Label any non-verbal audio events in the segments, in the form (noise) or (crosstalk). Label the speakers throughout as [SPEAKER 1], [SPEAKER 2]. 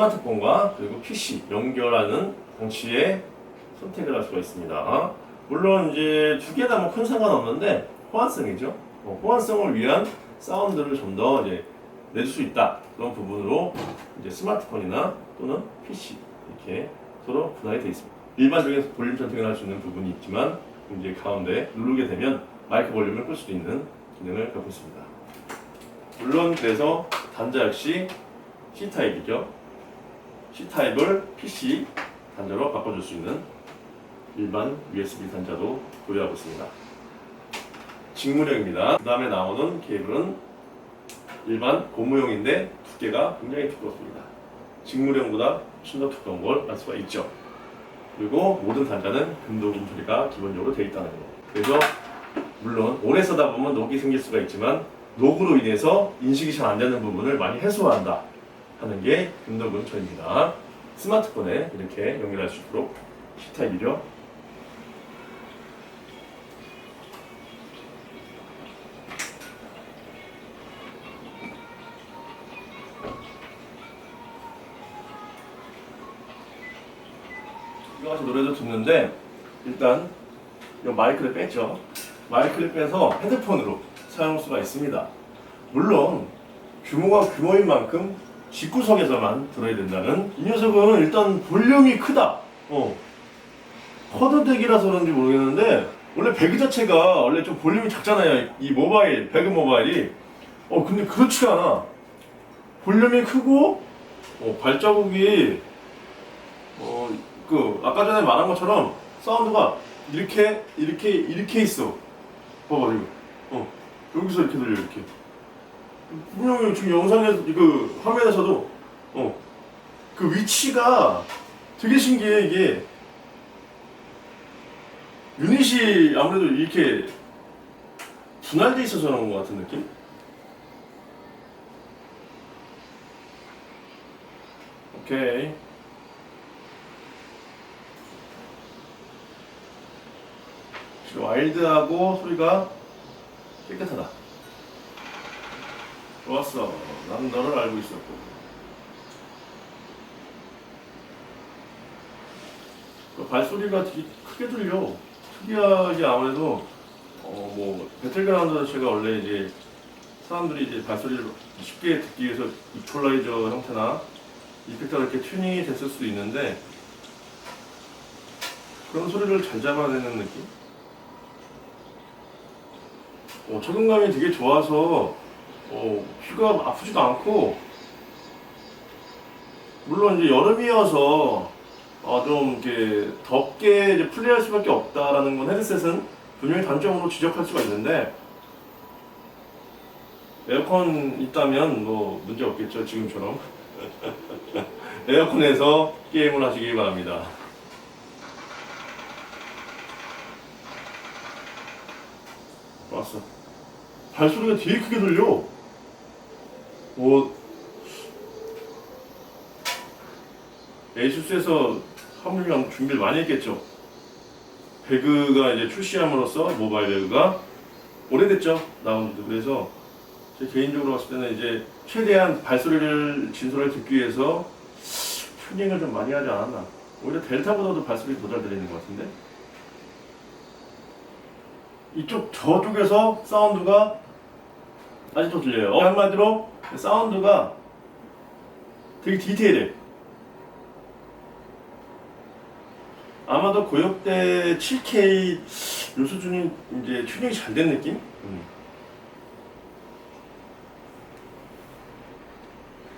[SPEAKER 1] 스마트폰과 그리고 PC 연결하는 장치에 선택을 할 수가 있습니다. 물론 이제 두 개 다 뭐 큰 상관없는데 호환성이죠. 어, 호환성을 위한 사운드를 좀 더 이제 낼 수 있다 그런 부분으로 이제 스마트폰이나 또는 PC 이렇게 서로 분할이 되어 있습니다. 일반적인 볼륨 선택을 할 수 있는 부분이 있지만 이제 가운데 누르게 되면 마이크 볼륨을 끌 수도 있는 기능을 갖고 있습니다. 물론 그래서 단자 역시 C 타입이죠. C 타입을 PC 단자로 바꿔줄 수 있는 일반 USB 단자도 보유하고 있습니다. 직무령입니다. 그 다음에 나오는 케이블은 일반 고무용인데 두께가 굉장히 두껍습니다. 직무령보다 훨씬 더 두꺼운 걸 알 수가 있죠. 그리고 모든 단자는 금도금 처리가 기본적으로 되어 있다는 거. 그래서 물론 오래 쓰다 보면 녹이 생길 수가 있지만 녹으로 인해서 인식이 잘 안 되는 부분을 많이 해소한다 하는 게 금도금 처리입니다. 스마트폰에 이렇게 연결할 수 있도록 C타입이죠. 이거 가서 노래도 듣는데 일단 이 마이크를 뺐죠. 마이크를 빼서 헤드폰으로 사용할 수가 있습니다. 물론 규모가 규모인 만큼 집구석에서만 들어야 된다는 이 녀석은 일단 볼륨이 크다. 어. 쿼드덱이라서 그런지 모르겠는데 원래 배그 자체가 원래 좀 볼륨이 작잖아요. 이 모바일 배그 모바일이 어 근데 그렇지가 않아. 볼륨이 크고 어, 발자국이 어, 그 아까 전에 말한 것처럼 사운드가 이렇게 이렇게 이렇게 있어. 봐봐 이거. 어 여기서 이렇게 들려 이렇게. 분명히 지금 영상에서 그 화면에서도 어 그 위치가 되게 신기해 이게 유닛이 아무래도 이렇게 분할돼 있어서 그런 것 같은 느낌? 오케이. 지금 와일드하고 소리가 깨끗하다. 좋았어. 난 너를 알고 있었고. 그 발소리가 되게 크게 들려. 특이하게 아무래도 어 뭐 배틀그라운드 자체가 원래 이제 사람들이 이제 발소리를 쉽게 듣기 위해서 이퀄라이저 형태나 이펙터가 이렇게 튜닝이 됐을 수도 있는데 그런 소리를 잘 잡아내는 느낌? 어, 적응감이 되게 좋아서 어, 귀가 아프지도 않고 물론 이제 여름이어서 어, 좀 이렇게 덥게 이제 플레이할 수밖에 없다라는 건 헤드셋은 분명히 단점으로 지적할 수가 있는데 에어컨 있다면 뭐 문제 없겠죠 지금처럼 (laughs) 에어컨에서 게임을 하시기 바랍니다. 왔어. 발소리가 되게 크게 들려. 뭐 에이수스에서 하물며 준비를 많이 했겠죠. 배그가 이제 출시함으로써 모바일 배그가 오래됐죠 나온 지 그래서 제 개인적으로 봤을 때는 이제 최대한 발소리를 진솔하게 듣기 위해서 튜닝을 좀 많이 하지 않았나. 오히려 델타보다도 발소리 더잘 들리는 것 같은데. 이쪽 저쪽에서 사운드가 아직도 들려요. 어, 한마디로 사운드가 되게 디테일해. 아마도 고역대 7K 요 수준이 이제 튜닝이 잘 된 느낌? 음.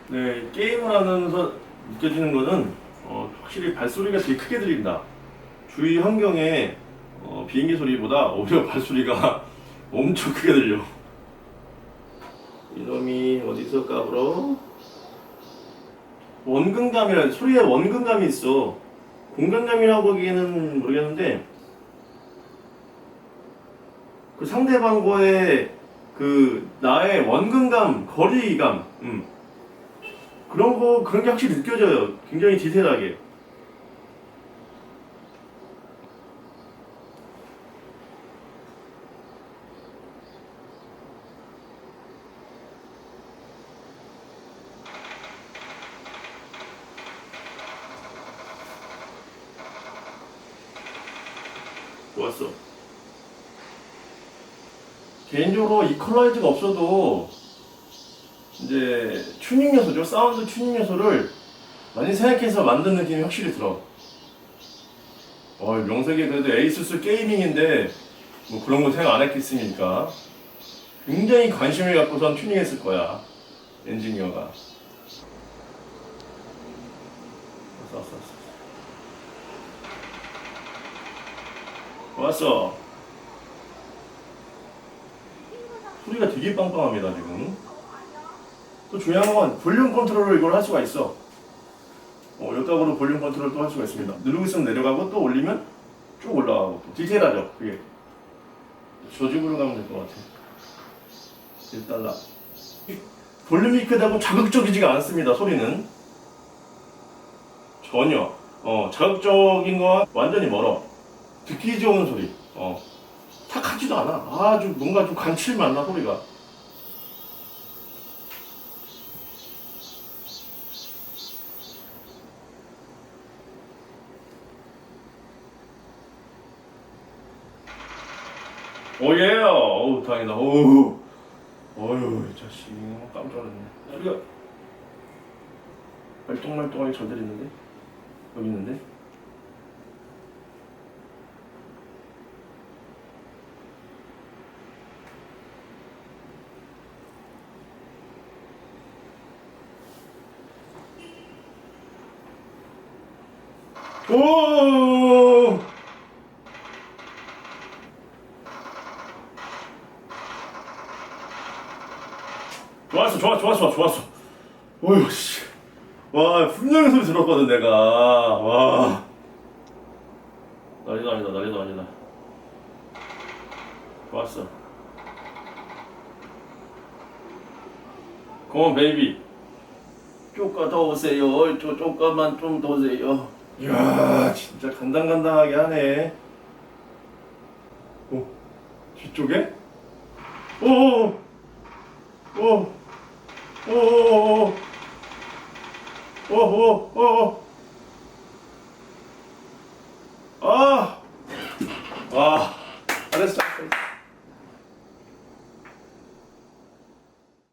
[SPEAKER 1] 네, 게임을 하면서 느껴지는 거는 어, 확실히 발소리가 되게 크게 들린다. 주위 환경에 어, 비행기 소리보다 오히려 (laughs) 발소리가 엄청 크게 들려. 이놈이 어디서 까불어? 원근감이라 소리에 원근감이 있어. 공간감이라고 보기에는 모르겠는데 그 상대방과의 그 나의 원근감, 거리감, 음. 그런 거 그런 게 확실히 느껴져요. 굉장히 디테일하게. 좋았어. 개인적으로 이퀄라이즈가 없어도 이제 튜닝 요소죠. 사운드 튜닝 요소를 많이 생각해서 만든 느낌이 확실히 들어. 어, 명색이 그래도 에이수스 게이밍인데 뭐 그런 거 생각 안 했겠습니까? 굉장히 관심을 갖고선 튜닝했을 거야. 엔지니어가. 왔어, 왔어, 왔어. 왔어. 소리가 되게 빵빵합니다, 지금. 또 중요한 건 볼륨 컨트롤을 이걸 할 수가 있어. 어, 여따으로 볼륨 컨트롤 또 할 수가 있습니다. 누르고 있으면 내려가고 또 올리면 쭉 올라가고 또 디테일하죠, 그게. 저집으로 가면 될 것 같아. 1달러. 볼륨이 크다고 자극적이지가 않습니다, 소리는. 전혀. 어, 자극적인 건 완전히 멀어. 듣기 좋은 소리. 어. 탁하지도 않아. 아주 뭔가 좀 감칠맛 나, 소리가. 오예! 어우, 다행이다. 어우. 어휴, 이 자식. 깜짝 놀랐네. 소리가 말똥말똥하게 잘 들리는데? 여기 있는데? 오! 좋았어, 좋았어, 좋았어, 좋았어. 오유 씨. 와, 분명히 소리 들었거든 내가. 와. 난리도 아니다, 난리도 아니다. 좋았어. 고원 베이비. 쪼까 더 오세요. 쪼, 쪼까만 좀 더 오세요. 이야 진짜 간당간당하게 하네 오 뒤쪽에? 오오오 오오오오오오오오오 알았어, 알았어.